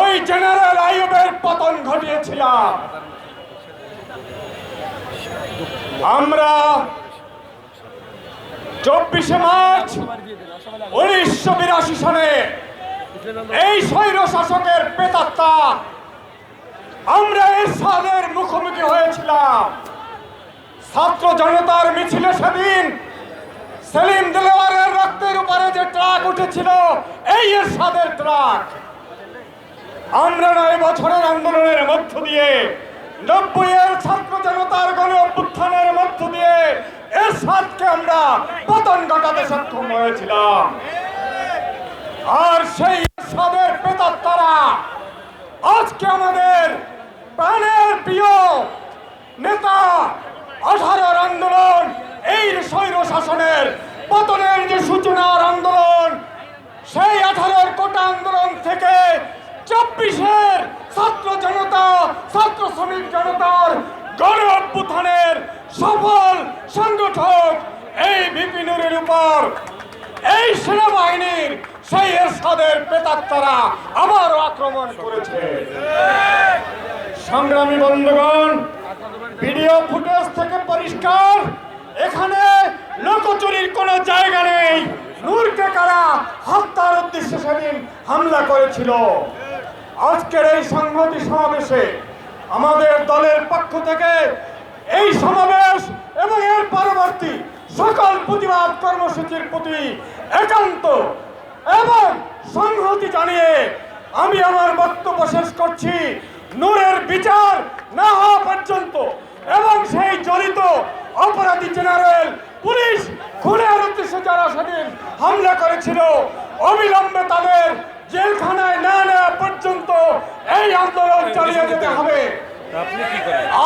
ওই জেনারেল আইয়ুবের পতন ঘটিয়েছিলাম। আমরা চব্বিশে মার্চ উনিশশো বিরাশি সনে এই স্বৈর শাসকের পেতাত্তা আমরা এরশাদের মুখোমুখি হয়েছিলাম। ছাত্র জনতার মিছিলে সেদিন সেলিম দিলওয়ারের রক্তের উপরে যে ট্রাক উঠেছিল, এই এরশাদের ট্রাক। আমরা নয় বছরের আন্দোলনের মধ্য দিয়ে, নব্বইয়ের ছাত্র জনতার গণ অভ্যুত্থানের মধ্য দিয়ে এরশাদকে আমরা পতন ঘটাতে সক্ষম হয়েছিলাম। আর সেই এরশাদের পেতাত্তারা আজকে আমাদের প্রাণের প্রিয় নেতা আঠারোর আন্দোলন, এই স্বৈর শাসনের পতনের যে সূচনার আন্দোলন, সেই আঠারোর কোটা আন্দোলন থেকে চব্বিশের ছাত্র জনতা, ছাত্র শ্রমিক জনতার গণ অভ্যুত্থানের সফল সংগঠক এই বিপিনুরের উপর। এই সেনাবাহিনীর সেই এরশাদের পেতাত্তারা আবারও আক্রমণ করেছে। সংগ্রামী বন্ধুগণ, ভিডিও ফুটেজ থেকে পরিষ্কার, এখানে লোকচুরির কোনো জায়গা নেই। নূরকে কারা হত্যার উদ্দেশ্যে সেদিন হামলা করেছিল? আজকের এই সংহতি সমাবেশে আমাদের দলের পক্ষ থেকে এই সমাবেশ এবং এর পরবর্তী সকল প্রতিবাদ কর্মসূচির প্রতি একান্ত এবং সংহতি জানিয়ে আমি আমার বক্তব্য শেষ করছি। নূরের বিচার না হওয়া পর্যন্ত এবং সেই জড়িত অপরাধী জেনারেল পুলিশ খুনের উদ্দেশ্যে যারা সেদিন হামলা করেছিল, অবিলম্বে তাদের জেলখানায় না নেওয়া পর্যন্ত এই আন্দোলন চালিয়ে যেতে হবে।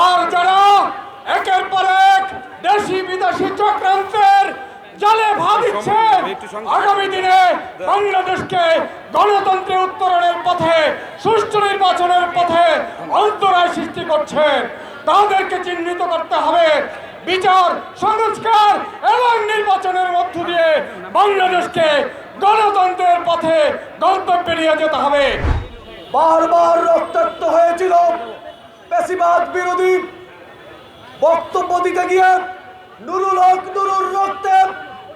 আর যারা একের পর এক দেশি বিদেশি চক্রান্তের জালে ভাবিচ্ছে আগামী দিনে বাংলাদেশকে গণতন্ত্রের উত্তরণের পথে সুষ্ঠু নির্বাচনের পথে অন্তরায় সৃষ্টি করছে। তাদেরকে চিহ্নিত করতে হবে। বিচার সংস্কার এবং নির্বাচনের মধ্য দিয়ে বাংলাদেশকে গণতন্ত্রের পথে গন্তব্যে নিয়ে যেতে হবে। বারবার রক্তাক্ত হয়েছিল পেশিবাদ বিরোধী বক্তব্য দিতে গিয়ে নুরুল হক নুরুর রক্তে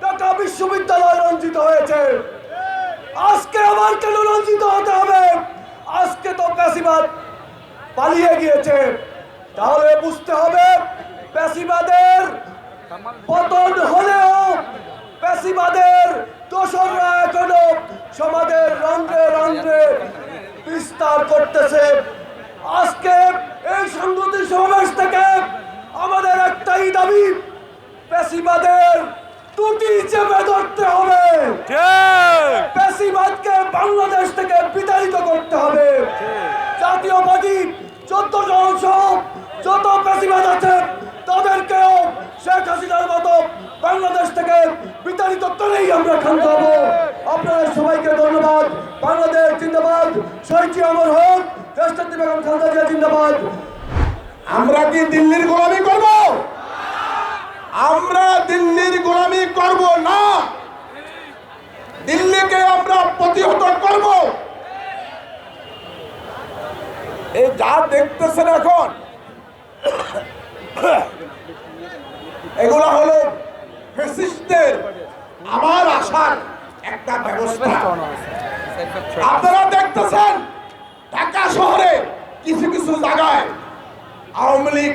ঢাকা বিশ্ববিদ্যালয় রঞ্জিত হয়েছে। আজকে আবার কেন রঞ্জিত হতে হবে? আজকে তো পেশিবাদ পালিয়ে গিয়েছে। তাহলে বুঝতে হবে পেশিবাদের পতন হলেও পেশিবাদের দোসররা এখনও সমাজের রন্ধ্রে রন্ধ্রে বিস্তার করতেছে। আজকে এই সংগতি সমাবেশ থেকে আমাদের একটাই দাবি পেশিবাদের টুটি চেপে ধরতে হবে। পেশিবাদকে বাংলাদেশ থেকে বিতাড়িত করতে হবে। জাতীয় পার্টি চোদ্দ জন সহ যত পেশিবাদ আছে তাদেরকেও শেখ হাসিনার মতো বাংলাদেশ থেকে করেই আমরা ক্ষান্ত হব আপনাদের সবাইকে ধন্যবাদ। বাংলাদেশ জিন্দাবাদ। শহীদ অমর হোক। রাষ্ট্রপতি বেগম খালেদা জিন্দাবাদ। আমরা কি দিল্লির গোলামি করব? আমরা দিল্লির গোলামি করব না। দিল্লিকে আমরা প্রতিহত করব। এই যা দেখতেছেন এখন, এগুলো হলো ফেসিস্টদের আবার আসার একটা ব্যবস্থা। আপনারা দেখতেছেন ঢাকা শহরে কিছু কিছু জায়গায় আওয়ামী লীগ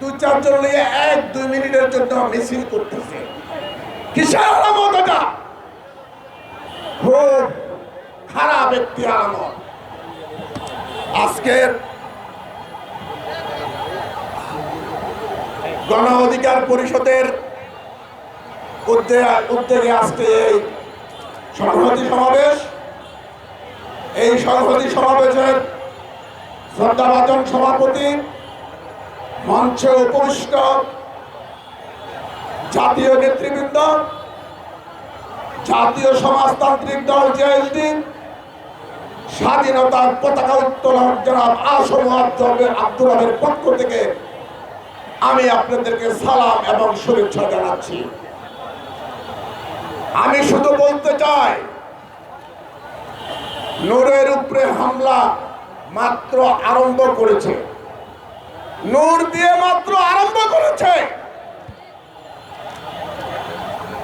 দু চারজন নিয়ে এক দুই মিনিটের জন্য মিছিল করতেছে। কিসের আলামত এটা? খুব খারাপ একটি আলামত। আজকের গণ অধিকার পরিষদের উদ্যোগে আজকে এই সংহতি সমাবেশ। এই সংহতি সমাবেশের শ্রদ্ধাভাজন সভাপতি, মঞ্চে উপবিষ্ট জাতীয় নেতৃবৃন্দ, জাতীয় সমাজতান্ত্রিক দল জেএসডি, স্বাধীনতার পতাকা উত্তোলন জনাব আসম আব্দুল আব্দুল পক্ষ থেকে আমি আপনাদেরকে সালাম এবং শুভেচ্ছা জানাচ্ছি। আমি শুধু বলতে চাই, নূরের উপরে হামলা মাত্র আরম্ভ করেছে। নূর দিয়ে মাত্র আরম্ভ করেছে।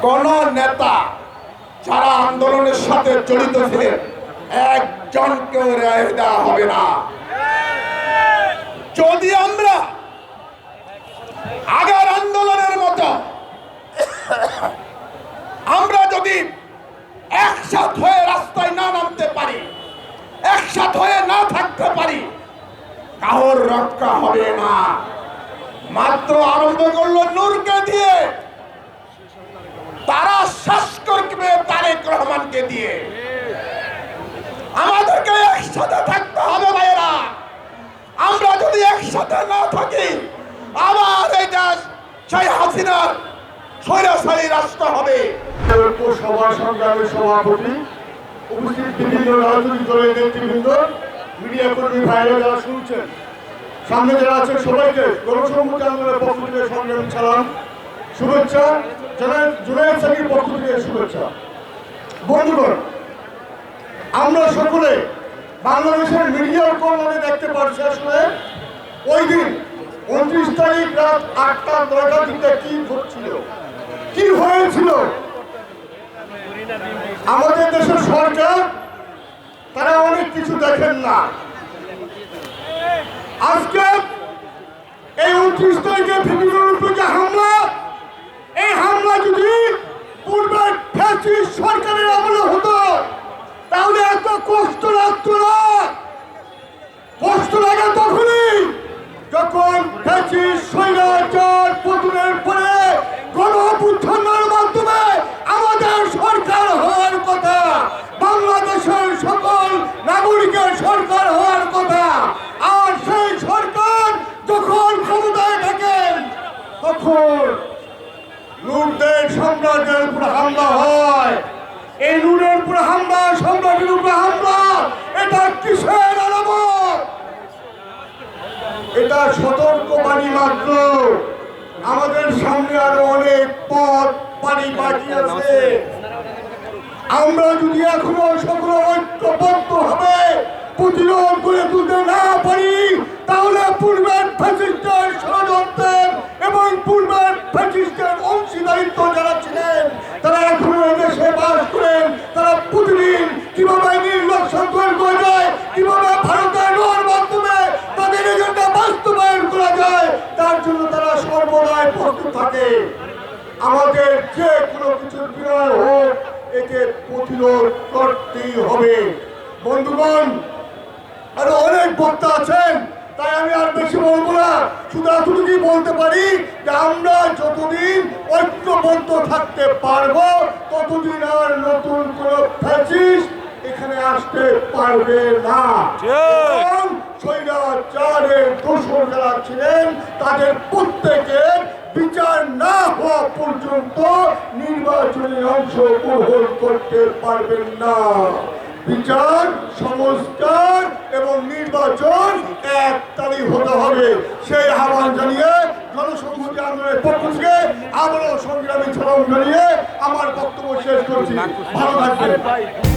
কোন নেতা যারা আন্দোলনের সাথে জড়িত ছিলেন একজনকেও রেহাই দেওয়া হবে না। যদি আমরা আগার আন্দোলনের মতো আমরা যদি একসাথ হয়ে রাস্তায় না নামতে পারি, একসাথ হয়ে না থাকতে পারি, কাহর রক্ষা হবে না। মাত্র আরম্ভ করল নূরকে দিয়ে। তারা শ্বাস করবে তারেক রহমানকে দিয়ে। আমাদেরকে একসাথে থাকতে হবে ভাইয়েরা। আমরা যদি একসাথে না থাকি, আবার এই দেশ সেই হাসিনার স্বৈরাচারী রাষ্ট্র হবে। সভা সভাপতি, উপস্থিত বিভিন্ন রাজনৈতিক দলের নেতৃবৃন্দ, মিডিয়া কর্মী ভাইরা যারা শুনছেন, সামনে যারা আছেন সবাইকে গণসংহতি আন্দোলনের পক্ষ থেকে সংগ্রামী সালাম শুভেচ্ছা জুনায়দ সাকির পক্ষ থেকে শুভেচ্ছা। বন্ধুগণ, আমরা সকলে বাংলাদেশের মিডিয়ার কল্যাণে দেখতে পাচ্ছি আসলে ওই দিন উনত্রিশ তারিখ রাত আটটা, নয়টার দিকে কি ঘটছিল? কি হয়েছিল? আমাদের দেশের সরকার, তারা অনেক কিছু দেখেন না। আজকে এই উনত্রিশ তারিখে বিভিন্ন হামলা, এই হামলা যদি পূর্বের ফ্যাসিস্ট সরকারের আমলে হতো তাহলে এত কষ্ট লাগতো না কষ্ট লাগে তখনই যখন ফ্যাসিস্ট স্বৈরাচার পতনের পরে গণ অভ্যুত্থানের মাধ্যমে আমাদের সরকার হওয়ার কথা বাংলাদেশের সকল নাগরিকের সরকার হওয়ার কথা আর সেই সরকার যখন ক্ষমতায় থাকেন তখন লুটদের সাম্রাজ্যের উপর হামলা হয় এই লুটের উপর হামলা সম্রাটের উপর হামলা এটা কিসের আলামত এটা সতর্ক বাণী মাত্র। আমাদের সামনে আরও অনেক পথ পানি বাকি আছে। আমরা যদি এখনও সকল ঐক্যবদ্ধ হবে প্রতিরোধ করে তুলতে না তাহলে পূর্বের ফ্যাসিস্টের ষড়যন্ত্রের এবং পূর্বের ফ্যাসিস্টের অংশীদারিত্ব যারা ছিলেন তারা এখনও দেশে বাস করেন তারা প্রতিদিন কীভাবে নির্লক্ষণ তৈরি করা যায় কীভাবে ভারতের নোর মাধ্যমে তাদের এজেন্ডা বাস্তবায়ন করা যায় তার জন্য তারা সর্বদাই আমাদের যে কোনো কিছুর বিনয় হোক একে প্রতিরোধ করতেই হবে। বন্ধুগণ, আরও অনেক বক্তা আছেন, তাই আমি আর বেশি বলব না। শুধু এতটুকুই বলতে পারি যে আমরা যতদিন ঐক্যবদ্ধ থাকতে পারব, ততদিন আর নতুন কোন ফ্যাসিস্ট এখানে আসতে পারবে না। স্বৈরাচারের দোষর যারা ছিলেন তাদের প্রত্যেকের বিচার না হওয়া পর্যন্ত নির্বাচনে অংশগ্রহণ করতে পারবেন না। বিচার সংস্কার এবং নির্বাচন এক তারিখ হতে হবে। সেই আহ্বান জানিয়ে জনসংহতি আন্দোলনের পক্ষ থেকে আবারও সংগ্রামী ছড়াও জানিয়ে আমার বক্তব্য শেষ করছি। ভালো থাকবেন।